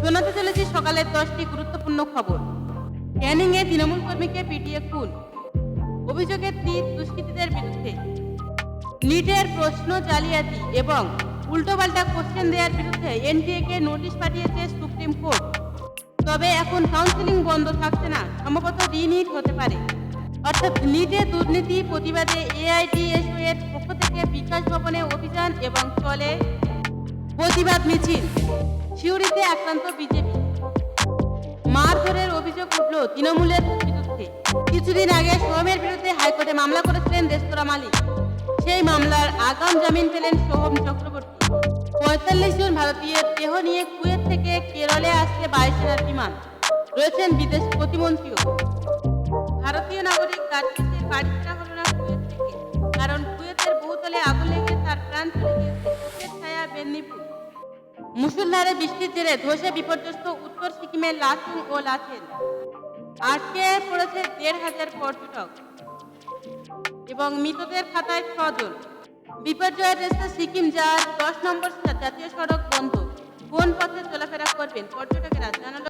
শোনাতে চলেছি সকালের দশটি গুরুত্বপূর্ণ খবর। ক্যানিংয়ে তৃণমূল কর্মীকে পিটিয়ে খুন। অভিযোগের তীর দুষ্কৃতীদের বিরুদ্ধে। নিটের প্রশ্ন জালিয়াতি এবং উল্টোপাল্টা কোশ্চেন দেওয়ার বিরুদ্ধে এনটিএকে নোটিশ পাঠিয়েছে সুপ্রিম কোর্ট। তবে এখন কাউন্সিলিং বন্ধ থাকছে না, সম্ভবত রিনিট হতে পারে। অর্থাৎ নিটে দুর্নীতি প্রতিবাদে এআইডিএসও এর পক্ষ থেকে বিকাশ ভবনে অভিযান এবং চলে প্রতিবাদ মিছিল। শিউরিতে আক্রান্ত বিজেপি। মারধরের অভিযোগ উঠল তৃণমূলের বিরুদ্ধে কিছুদিন আগে সোহমের বিরুদ্ধে হাইকোর্টে মামলা করেছিলেন রেস্তোরাঁ মালিক। সেই মামলার আগাম জামিন পেলেন সোহম চক্রবর্তী। পঁয়তাল্লিশ জন ভারতীয়ের দেহ নিয়ে কুয়েত থেকে কেরলে আসছে বায়ুসেনার বিমান। রয়েছেন বিদেশ প্রতিমন্ত্রীও। ভারতীয় নাগরিক গার্জিসের বাড়ি ফেরা হলো না কুয়েত থেকে। কারণ কুয়েতের বহুতলে আগুন লেগে তার প্রাণ চলে গিয়েছে ছায়া মেদিনীপুর মুসুলধারে বৃষ্টির জেরে ধসে বিপর্যস্ত উত্তর সিকিমের লাচুং ও লাচেন আটকে পড়েছে দেড় হাজার পর্যটক এবং মৃতদের খাতায় ছজন বিপর্যয়ের রেস্তে সিকিম যাওয়ার দশ নম্বর জাতীয় সড়ক বন্ধ। কোন পথে চলাফেরা করবেন পর্যটকেরা? জানালো